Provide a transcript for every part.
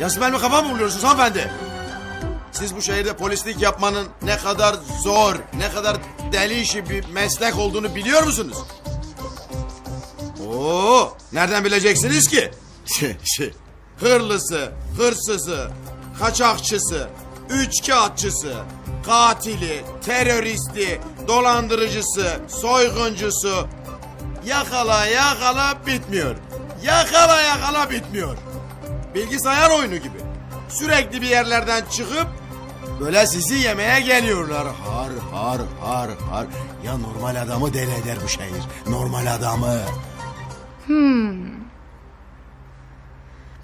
Ya siz benim kafa mı buluyorsunuz hanımefendi? Siz bu şehirde polislik yapmanın ne kadar zor, ne kadar deli işi bir meslek olduğunu biliyor musunuz? Oo, nereden bileceksiniz ki? Şey, şey, hırlısı, hırsızı, kaçakçısı, üçkağıtçısı, katili, teröristi, dolandırıcısı, soyguncusu. Yakala yakala bitmiyor. Yakala yakala bitmiyor. Bilgisayar oyunu gibi. Sürekli bir yerlerden çıkıp böyle sizi yemeye geliyorlar. Har har har har. Ya normal adamı deli eder bu şehir. Normal adamı.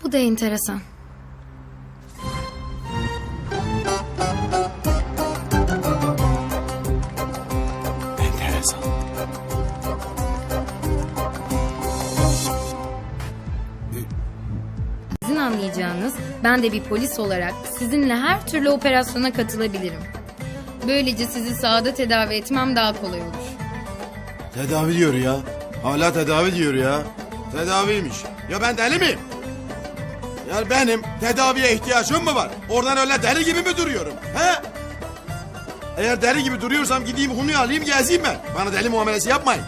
Bu da enteresan. Enteresan. Sizin anlayacağınız ben de bir polis olarak sizinle her türlü operasyona katılabilirim. Böylece sizi sahada tedavi etmem daha kolay olur. Tedavi diyor ya. Hala tedavi diyor ya. Tedaviymiş. Ya ben deli miyim? Ya benim tedaviye ihtiyacım mı var? Oradan öyle deli gibi mi duruyorum? He? Eğer deli gibi duruyorsam gideyim Hunu'yu alayım gezeyim ben. Bana deli muamelesi yapmayın.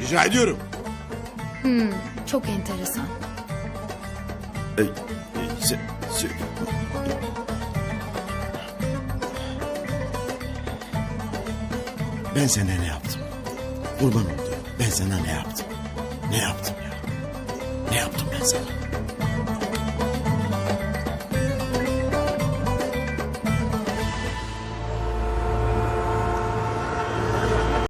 Rica ediyorum. Çok enteresan. Ben sana ne yaptım? Kurban oldu. Ben sana ne yaptım? Ne yaptım ya? Ne yaptım ben sana?